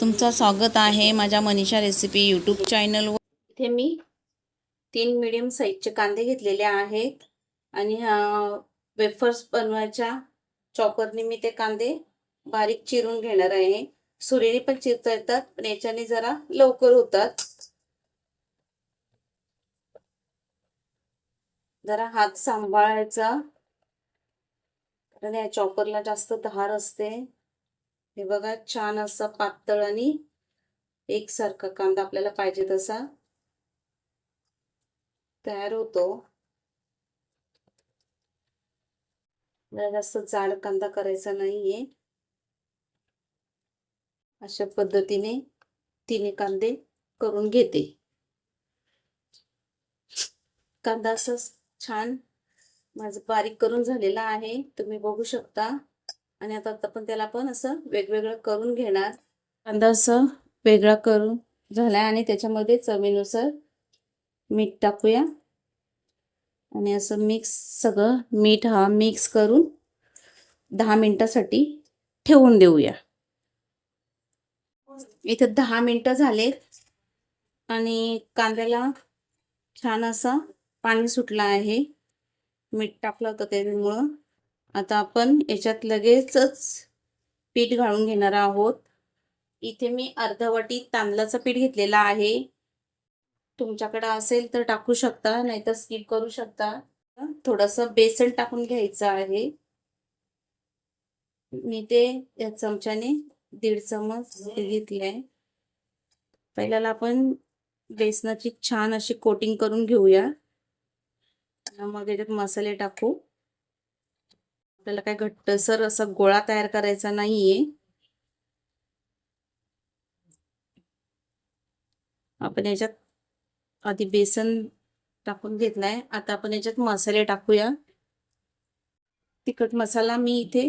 तुमचं स्वागत आहे माझ्या मनीषा रेसिपी यूट्यूब चॅनलवर इथे मी तीन मिडियम साईजचे कांदे घेतलेले आहेत आणि वेफर्स बनवायच्या चॉपरने मी ते कांदे बारीक चिरून घेणार आहे. सुरीने पण चिरता येतात पण याच्याने जरा लवकर होतात. जरा हात सांभाळायचा. कारण या चॉपरला जास्त धार असते. हे बघा छान असा पातळ आणि एकसारखा कांदा आपल्याला पाहिजे तसा तयार होतो. जास्त जाड कांदा करायचा नाहीये. अशा पद्धतीने तिने कांदे करून घेते. कांदा असं छान माझं बारीक करून झालेला आहे. तुम्ही बघू शकता. आणि आता आपण त्याला पण असं वेगवेगळं करून घेणार. कांदा असं वेगळा करून झालाय आणि त्याच्यामध्ये चवीनुसार मीठ टाकूया. आणि असं मिक्स सगळं मीठ हा मिक्स करून दहा मिनटासाठी ठेवून देऊया. इथं दहा मिनिटं झालेत. आणि कांद्याला छान असं पाणी सुटलं आहे. मीठ टाकलं होतं त्यामुळं आता आपण याच्यात लगेचच पीठ घालून घेणार आहोत. इथे मी अर्धवटी तांदळाचं पीठ घेतलेला आहे. तुमच्याकडे असेल तर टाकू शकता नाहीतर स्किप करू शकता. थोडंसं बेसन टाकून घ्यायचं आहे. मी ते या चमच्याने दीड चमच घेतले आहे पहिल्याला आपण बेसनाची छान अशी कोटिंग करून घेऊया. मग याच्यात मसाले टाकू. आपल्याला काय घट्टसर असा गोळा तयार करायचा नाहीये. आपण याच्यात आधी बेसन टाकून घेतलाय. आता आपण याच्यात मसाले टाकूया. तिखट मसाला मी इथे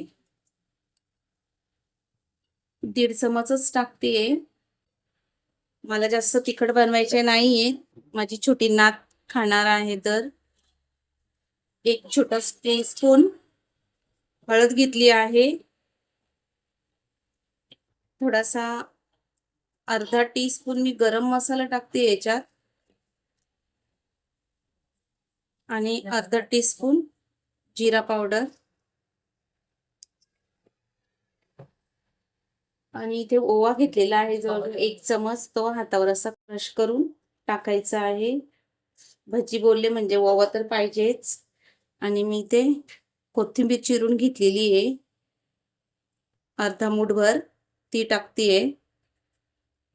दीड चमचच टाकतेय. मला जास्त तिखट बनवायचे नाहीये. माझी छोटी नात खाणार आहे तर. एक छोटा टीस्पून. हळद घेतली आहे. थोडासा अर्धा टीस्पून मी गरम मसाला टाकते याच्यात. आणि अर्धा टीस्पून जिरा पावडर आणि इथे ओवा घेतलेला आहे जवळ एक चमच. तो हातावर असा क्रश करून टाकायचा आहे. भजी बोलले म्हणजे ओवा तर पाहिजेच. आणि मी ते कोथिंबीर चिरून घेतलेली आहे. अर्धा मुठभर ती टाकतीये.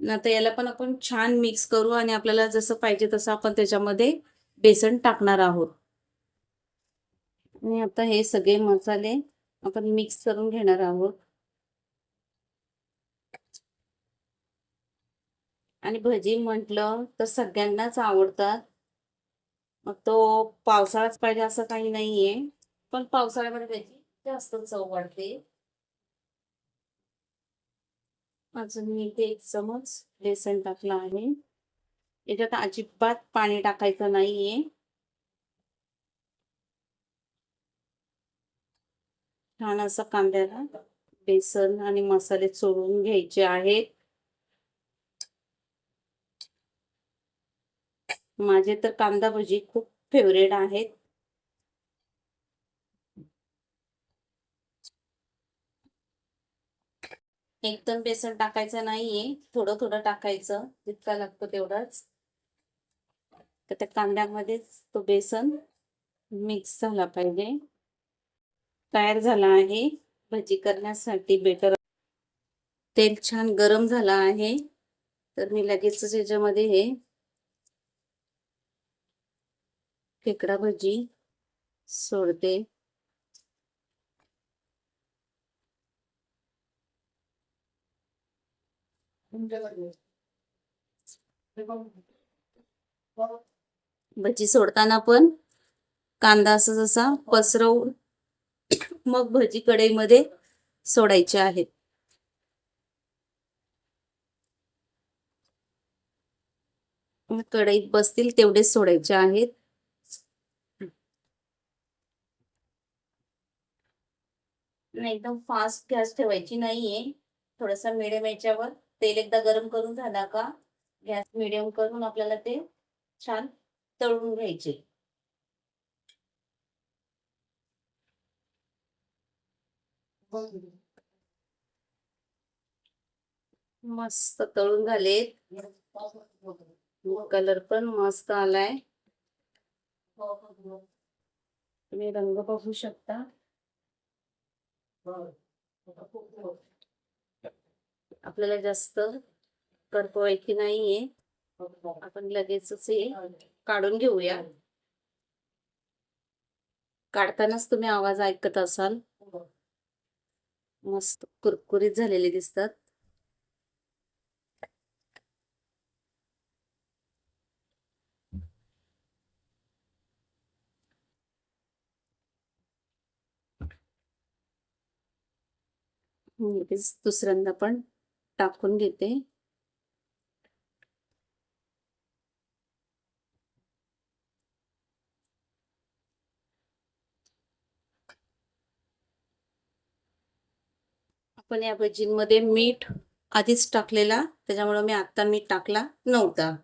आता याला पण आपण छान मिक्स करू आणि आपल्याला जसं पाहिजे तसं आपण त्याच्यामध्ये बेसन टाकणार आहोत. आणि आता हे सगळे मसाले आपण मिक्स करून घेणार आहोत. आणि भजी म्हटलं तर सगळ्यांनाच आवडतात. मग तो पावसाळाच पाहिजे असं काही नाहीये. पण पावसाळ्यामध्ये त्याची जास्त चव वाढते. अजून मी इथे एक चमच बेसन टाकला आहे. याच्यात अजिबात पाणी टाकायचं नाहीये. छान असं कांद्याला बेसन आणि मसाले चोळून घ्यायचे आहेत. माझे तर कांदा भजी खूप फेवरेट आहेत. एकदम बेसन टाकायचं नाहीये. थोडं थोडं टाकायचं. जितका लागतो तेवढाच. तर त्या कांद्यामध्येच तो बेसन मिक्स झाला पाहिजे. तयार झाला आहे. भजी करण्यासाठी बेटर तेल छान गरम झाला आहे. तर मी लगेच याच्यामध्ये हे खेकडा भजी सोडते. भजी सोडताना पण कांदा असं जसा पसरवून मग भजी कढईमध्ये सोडायचे आहेत. कढईत बसतील तेवढेच सोडायचे आहेत. एकदम फास्ट गॅस ठेवायची नाहीये. थोडासा मिडियम याच्यावर. तेल एकदा गरम करून झाला का? गॅस मिडियम करून आपल्याला ते छान तळून घ्यायचे. मस्त तळून झाले कलर पण मस्त आलाय. तुम्ही रंग बघू शकता. आपल्याला जास्त करपवायची नाहीये. आपण लगेचच हे काढून घेऊया. काढतानाच तुम्ही आवाज ऐकत असाल. मस्त कुरकुरीत झालेले दिसतात. दुसऱ्यांदा पण टाकून घेते आपण या भजींमध्ये मीठ आधीच टाकलेला त्याच्यामुळे मी आता मीठ टाकला नव्हता.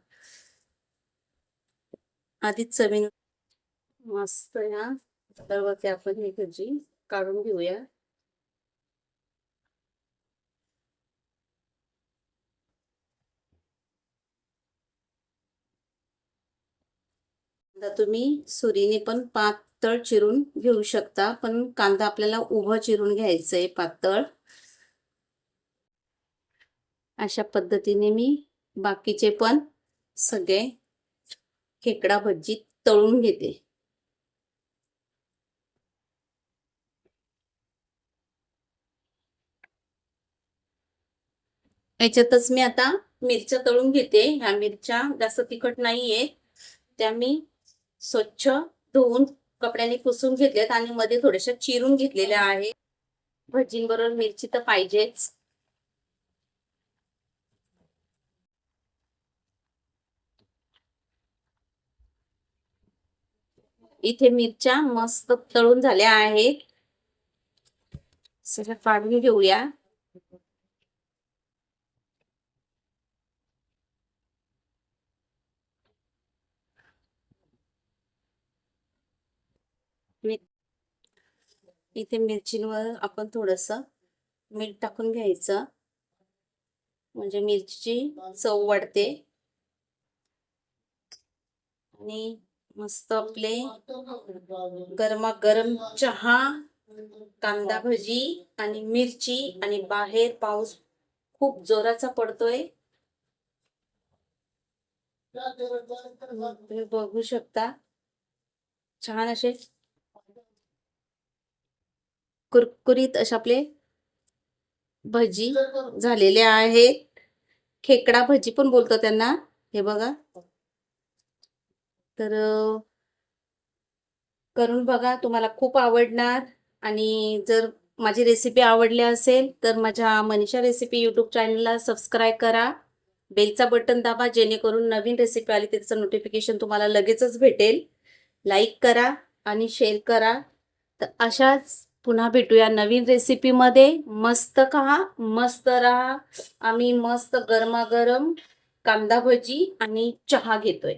आधीच चवीन मस्त या. तर आपण ही भजी काढून घेऊया. आता तुम्ही सुरीने पण पातळ चिरून घेऊ शकता पण कांदा आपल्याला उभं चिरून घ्यायचं आहे पातळ. अशा पद्धतीने मी बाकीचे पण सगळे खेकडा भजी तळून घेते. याच्यातच मी आता मिरच्या तळून घेते. ह्या मिरच्या जास्त तिखट नाहीये. त्या मी स्वच्छ धुवून कपड्याने पुसून घेतल्यात आणि मध्ये थोड्याशा चिरून घेतलेल्या आहे. भजींबरोबर मिरची तर पाहिजेच. इथे मिरच्या मस्त तळून झाल्या आहेत. सगळ्या काढून घेऊया. इथे मिरचींवर आपण थोडस मीठ टाकून घ्यायचं. म्हणजे मिरची चव वाढते. आणि मस्त आपले गरमागरम चहा कांदा भजी आणि मिरची आणि बाहेर पाऊस खूप जोराचा पडतोय. तुम्ही बघू शकता. छान असे कुरकुरीत असे आपले भजी झालेले आहेत खेकडा भजी पण बोलतो त्यांना. हे बघा. तर करून बघा. तुम्हाला खूप आवडणार. आणि जर माझी रेसिपी आवडली असेल तर माझ्या मनीषा रेसिपी यूट्यूब चॅनलला सबस्क्राईब करा. बेलचा बटन दाबा जेणेकरून नवीन रेसिपी आली त्याचं नोटिफिकेशन तुम्हाला लगेचच भेटेल. लाईक करा आणि शेअर करा. तर अशाच पुन्हा भेटूया नवीन रेसिपीमध्ये मस्त खा मस्त राहा. आम्ही मस्त गरमागरम कांदा भजी आणि चहा घेतोय.